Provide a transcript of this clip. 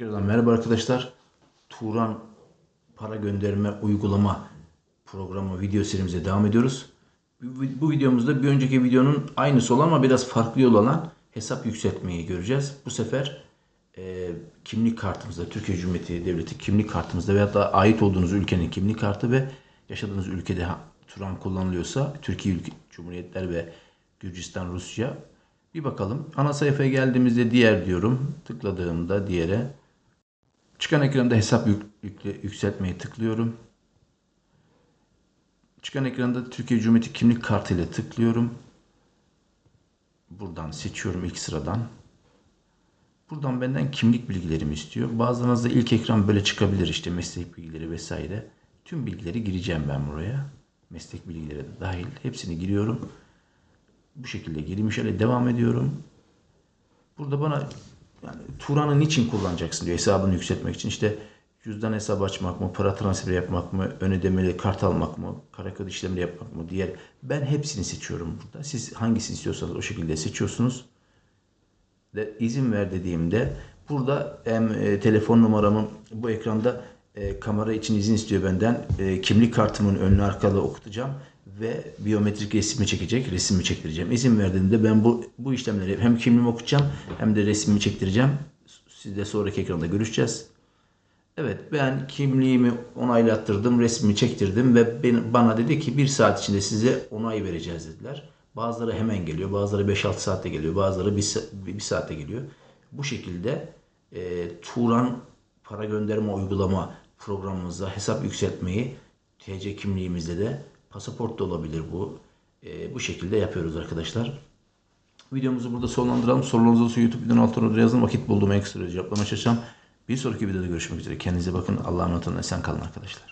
Tekrardan merhaba arkadaşlar. Turan para gönderme uygulama programı video serimize devam ediyoruz. Bu, videomuzda bir önceki videonun aynısı olan ama biraz farklı yol olan hesap yükseltmeyi göreceğiz. Bu sefer e, kimlik kartımızda, Türkiye Cumhuriyeti Devleti kimlik kartımızda veyahut da ait olduğunuz ülkenin kimlik kartı ve yaşadığınız ülkede Turan kullanılıyorsa Türkiye ülke, Cumhuriyetler ve Gürcistan, Rusya bir bakalım. Ana sayfaya geldiğimizde diğer diyorum. Tıkladığımda diğere çıkan ekranda hesap yük, yükle- yükseltmeyi tıklıyorum. Çıkan ekranda Türkiye Cumhuriyeti kimlik kartı ile tıklıyorum. Buradan seçiyorum ilk sıradan. Buradan benden kimlik bilgilerimi istiyor. Bazılarınızda ilk ekran böyle çıkabilir işte meslek bilgileri vesaire. Tüm bilgileri gireceğim ben buraya. Meslek bilgileri de dahil. Hepsini giriyorum. Bu şekilde gireyim şöyle devam ediyorum. Burada bana yani Turan'ı niçin kullanacaksın diyor hesabını yükseltmek için. İşte cüzdan hesabı açmak mı, para transferi yapmak mı, ön ödemeli kart almak mı, kara kod işlemleri yapmak mı, diğer. Ben hepsini seçiyorum burada. Siz hangisini istiyorsanız o şekilde seçiyorsunuz de izin ver dediğimde burada hem e, telefon numaramı bu ekranda e, kamera için izin istiyor benden. E, kimlik kartımın önlü arkalı okutacağım ve biyometrik resmi çekecek, resmi çektireceğim. İzin verdiğimde ben bu bu işlemleri hem kimliğimi okutacağım hem de resmimi çektireceğim. Sizle sonraki ekranda görüşeceğiz. Evet ben kimliğimi onaylattırdım, resmimi çektirdim ve ben, bana dedi ki bir saat içinde size onay vereceğiz dediler. Bazıları hemen geliyor, bazıları 5-6 saatte geliyor, bazıları 1, bir saatte geliyor. Bu şekilde e, Turan para gönderme uygulama programımızda hesap yükseltmeyi TC kimliğimizde de pasaport da olabilir bu. E, bu şekilde yapıyoruz arkadaşlar. Videomuzu burada sonlandıralım. Sorularınız olursa YouTube videonun altına yazın. Vakit bulduğum en kısa sürede cevaplamaya çalışacağım. Bir sonraki videoda görüşmek üzere. Kendinize bakın. Allah'a emanet olun. Esen kalın arkadaşlar.